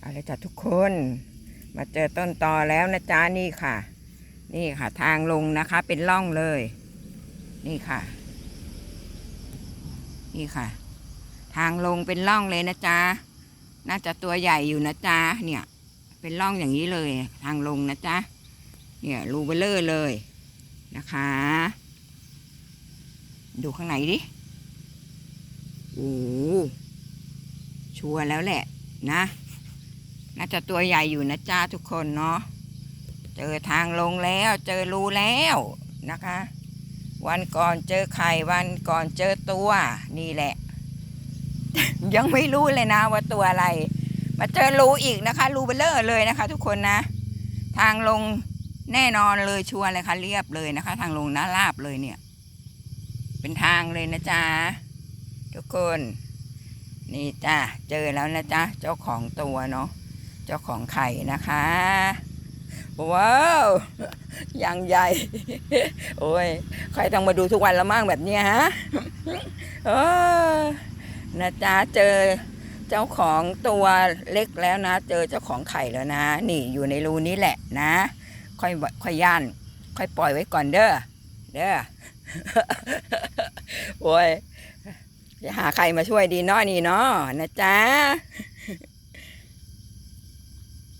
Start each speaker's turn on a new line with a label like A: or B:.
A: เอาลยจ้ะทุกคน มาเจอต้นตอแล้วนะจ๊ะนี่ค่ะ นี่ค่ะทางลงนะคะ เป็นร่องเลย นี่ค่ะ นี่ค่ะ ทางลงเป็นร่องเลยนะจ๊ะน่าจะตัวใหญ่อยู่นะจ๊ะเนี่ย เป็นร่องอย่างนี้เลย ทางลงนะจ๊ะเนี่ยรูเบลเลอร์เลยนะคะ ดูข้างในดิโอ้ชัวร์แล้วแหละนะ น่าจะตัวใหญ่อยู่นะจ้าทุกคนเนาะเจอทางลงแล้วเจอรูแล้วนะคะ วันก่อนเจอไข่วันก่อนเจอตัวนี่แหละ ยังไม่รู้เลยนะว่าตัวอะไร มาเจอรูอีกนะคะรูเบลเลอร์เลยนะคะ ทุกคนนะ ทางลงแน่นอนเลยชัวร์เลยค่ะเรียบเลยนะคะ ทางลงนะลาบเลยเนี่ย เป็นทางเลยนะจ๊ะทุกคน นี่จ้าเจอแล้วนะจ๊ะเจ้าของตัวเนาะ จ้าของไข่นะคะว้าวยังใหญ่ โอ้ยใครต้องมาดูทุกวันละมั่งแบบนี้ฮะเออนะจ๊ะเจอเจ้าของตัวเล็กแล้วนะ เจอเจ้าของไข่แล้วนะ นี่อยู่ในรูนี้แหละนะ ค่อยค่อยย่าน ค่อยปล่อยไว้ก่อนเด้อเด้อโอ้ยจะหาใครมาช่วยดีเนาะนี่เนาะนะจ๊ะ